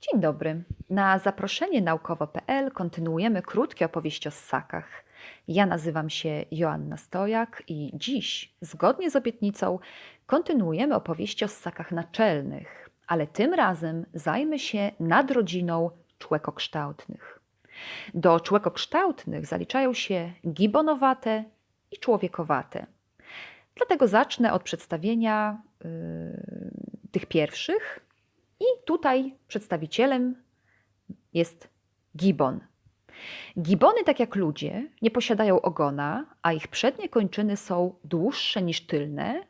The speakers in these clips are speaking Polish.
Dzień dobry. Na zaproszenie naukowo.pl kontynuujemy krótkie opowieści o ssakach. Ja nazywam się Joanna Stojak i dziś, zgodnie z obietnicą, kontynuujemy opowieści o ssakach naczelnych, ale tym razem zajmę się nadrodziną człekokształtnych. Do człekokształtnych zaliczają się gibonowate i człowiekowate. Dlatego zacznę od przedstawienia yy, tych pierwszych, i tutaj przedstawicielem jest gibon. Gibony, tak jak ludzie, nie posiadają ogona, a ich przednie kończyny są dłuższe niż tylne.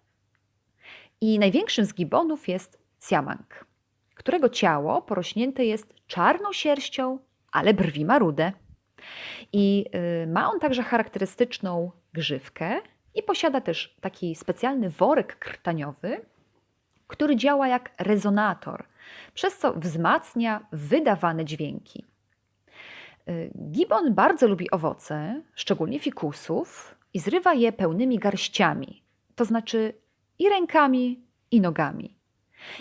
I największym z gibonów jest siamang, którego ciało porośnięte jest czarną sierścią, ale brwi ma rude. I y, ma on także charakterystyczną grzywkę i posiada też taki specjalny worek krtaniowy, który działa jak rezonator, przez co wzmacnia wydawane dźwięki. Y, Gibon bardzo lubi owoce, szczególnie fikusów, i zrywa je pełnymi garściami, to znaczy i rękami, i nogami.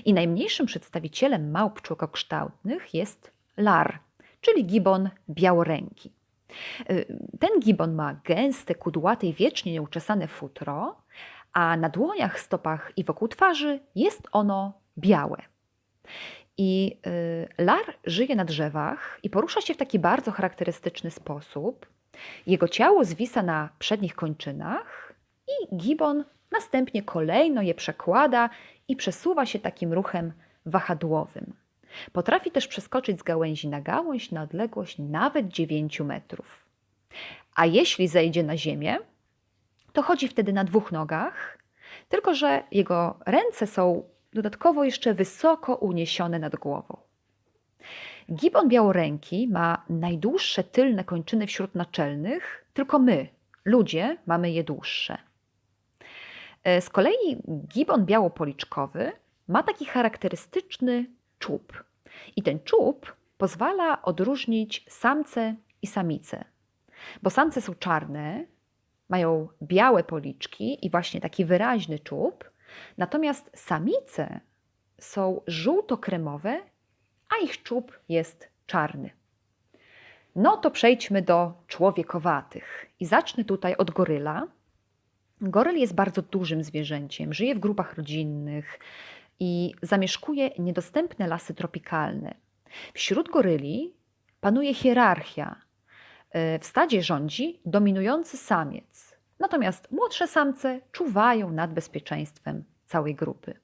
I najmniejszym przedstawicielem małp człokokształtnych jest lar, czyli gibon białoręki. Y, Ten gibon ma gęste, kudłate i wiecznie nieuczesane futro, a na dłoniach, stopach i wokół twarzy jest ono białe. I y, lar żyje na drzewach i porusza się w taki bardzo charakterystyczny sposób. Jego ciało zwisa na przednich kończynach i gibon następnie kolejno je przekłada i przesuwa się takim ruchem wahadłowym. Potrafi też przeskoczyć z gałęzi na gałąź na odległość nawet 9 metrów. A jeśli zejdzie na ziemię, to chodzi wtedy na dwóch nogach, tylko że jego ręce są dodatkowo jeszcze wysoko uniesione nad głową. Gibon białoręki ma najdłuższe tylne kończyny wśród naczelnych, tylko my, ludzie, mamy je dłuższe. E, Z kolei gibon białopoliczkowy ma taki charakterystyczny czub. I ten czub pozwala odróżnić samce i samice. Bo samce są czarne, mają białe policzki i właśnie taki wyraźny czub, natomiast samice są żółto-kremowe, a ich czub jest czarny. No to przejdźmy do człowiekowatych. I zacznę tutaj od goryla. Goryl jest bardzo dużym zwierzęciem, żyje w grupach rodzinnych i zamieszkuje niedostępne lasy tropikalne. Wśród goryli panuje hierarchia. E, W stadzie rządzi dominujący samiec, natomiast młodsze samce czuwają nad bezpieczeństwem całej grupy.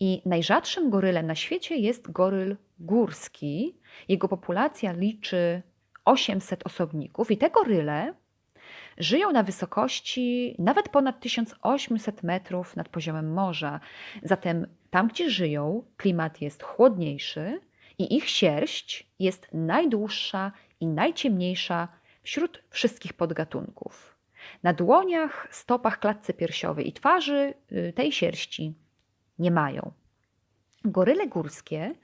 I najrzadszym gorylem na świecie jest goryl górski. Jego populacja liczy 800 osobników, i te goryle żyją na wysokości nawet ponad 1800 metrów nad poziomem morza. Zatem tam, gdzie żyją, klimat jest chłodniejszy i ich sierść jest najdłuższa i najciemniejsza wśród wszystkich podgatunków. Na dłoniach, stopach, klatce piersiowej i twarzy y, tej sierści nie mają. Goryle górskie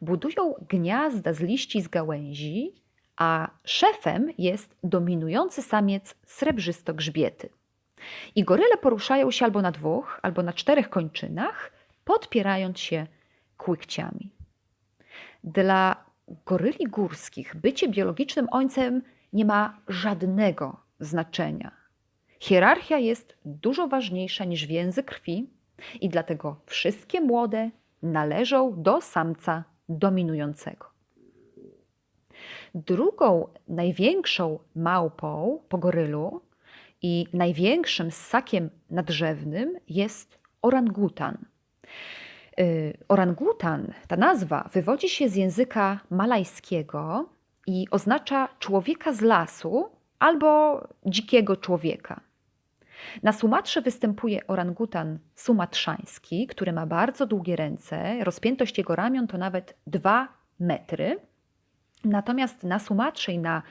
budują gniazda z liści z gałęzi, a szefem jest dominujący samiec srebrzysto-grzbiety. I goryle poruszają się albo na dwóch, albo na czterech kończynach, podpierając się kłykciami. Dla goryli górskich bycie biologicznym ojcem nie ma żadnego znaczenia. Hierarchia jest dużo ważniejsza niż więzy krwi i dlatego wszystkie młode należą do samca dominującego. Drugą największą małpą po gorylu i największym ssakiem nadrzewnym jest orangutan. Y, Orangutan, ta nazwa wywodzi się z języka malajskiego i oznacza człowieka z lasu albo dzikiego człowieka. Na Sumatrze występuje orangutan sumatrzański, który ma bardzo długie ręce. Rozpiętość jego ramion to nawet 2 metry. Natomiast na Sumatrze i na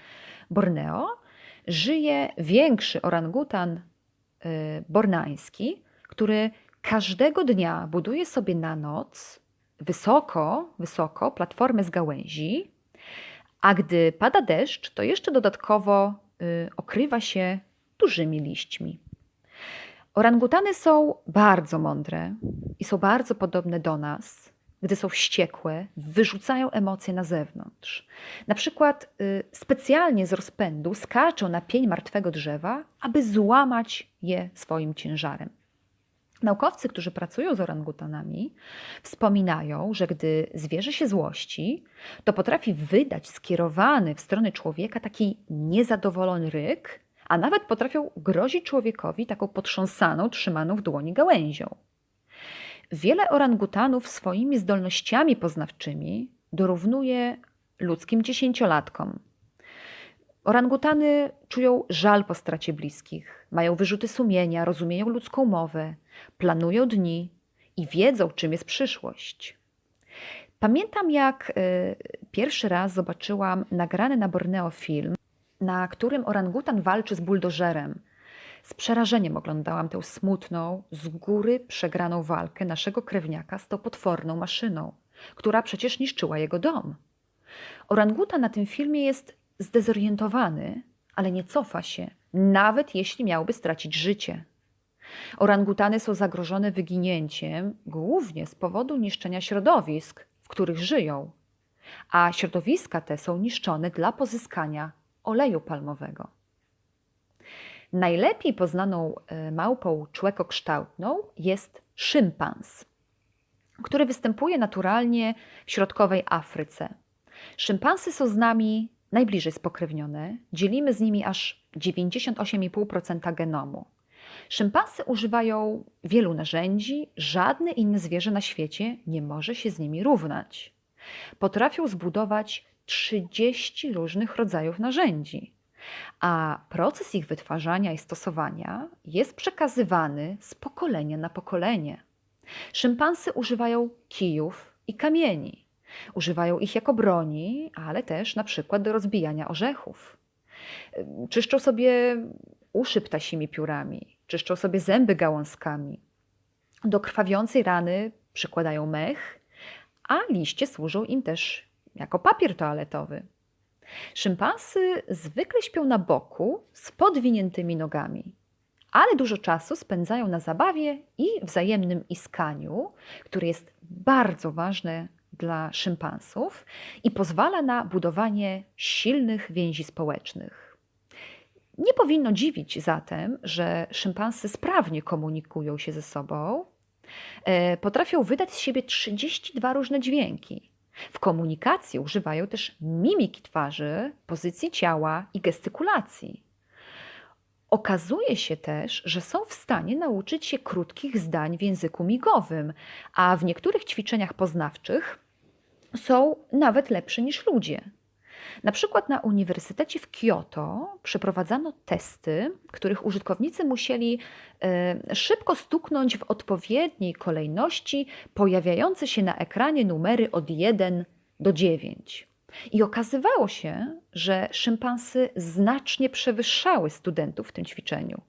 Borneo żyje większy orangutan y, borneański, który każdego dnia buduje sobie na noc wysoko, wysoko platformę z gałęzi, a gdy pada deszcz, to jeszcze dodatkowo y, okrywa się dużymi liśćmi. Orangutany są bardzo mądre i są bardzo podobne do nas. gdy są wściekłe, wyrzucają emocje na zewnątrz. Na przykład y, specjalnie z rozpędu skaczą na pień martwego drzewa, aby złamać je swoim ciężarem. Naukowcy, którzy pracują z orangutanami, wspominają, że gdy zwierzę się złości, to potrafi wydać skierowany w stronę człowieka taki niezadowolony ryk, a nawet potrafią grozić człowiekowi taką potrząsaną, trzymaną w dłoni gałęzią. Wiele orangutanów swoimi zdolnościami poznawczymi dorównuje ludzkim dziesięciolatkom. Orangutany czują żal po stracie bliskich, mają wyrzuty sumienia, rozumieją ludzką mowę, planują dni i wiedzą, czym jest przyszłość. Pamiętam, jak y, pierwszy raz zobaczyłam nagrany na Borneo film, na którym orangutan walczy z buldożerem. Z przerażeniem oglądałam tę smutną, z góry przegraną walkę naszego krewniaka z tą potworną maszyną, która przecież niszczyła jego dom. Orangutan na tym filmie jest zdezorientowany, ale nie cofa się, nawet jeśli miałby stracić życie. Orangutany są zagrożone wyginięciem głównie z powodu niszczenia środowisk, w których żyją, a środowiska te są niszczone dla pozyskania oleju palmowego. Najlepiej poznaną e, małpą człekokształtną jest szympans, który występuje naturalnie w środkowej Afryce. Szympansy są z nami najbliżej spokrewnione, dzielimy z nimi aż 98,5% genomu. Szympansy używają wielu narzędzi, żadne inne zwierzę na świecie nie może się z nimi równać. Potrafią zbudować 30 różnych rodzajów narzędzi, a proces ich wytwarzania i stosowania jest przekazywany z pokolenia na pokolenie. Szympansy używają kijów i kamieni. Używają ich jako broni, ale też na przykład do rozbijania orzechów. Czyszczą sobie uszy ptasimi piórami, czyszczą sobie zęby gałązkami. Do krwawiącej rany przykładają mech, a liście służą im też jako papier toaletowy. Szympansy zwykle śpią na boku z podwiniętymi nogami, ale dużo czasu spędzają na zabawie i wzajemnym iskaniu, które jest bardzo ważne dla szympansów i pozwala na budowanie silnych więzi społecznych. Nie powinno dziwić zatem, że szympansy sprawnie komunikują się ze sobą. E, potrafią wydać z siebie 32 różne dźwięki. W komunikacji używają też mimiki twarzy, pozycji ciała i gestykulacji. Okazuje się też, że są w stanie nauczyć się krótkich zdań w języku migowym, a w niektórych ćwiczeniach poznawczych są nawet lepsze niż ludzie. Na przykład na Uniwersytecie w Kyoto przeprowadzano testy, których użytkownicy musieli e, szybko stuknąć w odpowiedniej kolejności pojawiające się na ekranie numery od 1 do 9. I okazywało się, że szympansy znacznie przewyższały studentów w tym ćwiczeniu.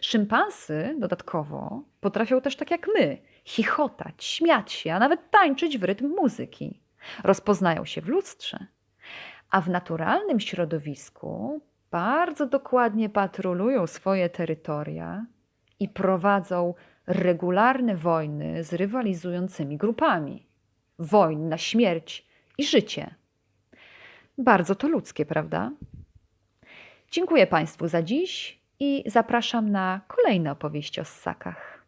Szympansy dodatkowo potrafią też tak jak my chichotać, śmiać się, a nawet tańczyć w rytm muzyki. Rozpoznają się w lustrze a w naturalnym środowisku bardzo dokładnie patrolują swoje terytoria i prowadzą regularne wojny z rywalizującymi grupami. Wojn na śmierć i życie. Bardzo to ludzkie, prawda? Dziękuję Państwu za dziś i zapraszam na kolejne opowieści o ssakach.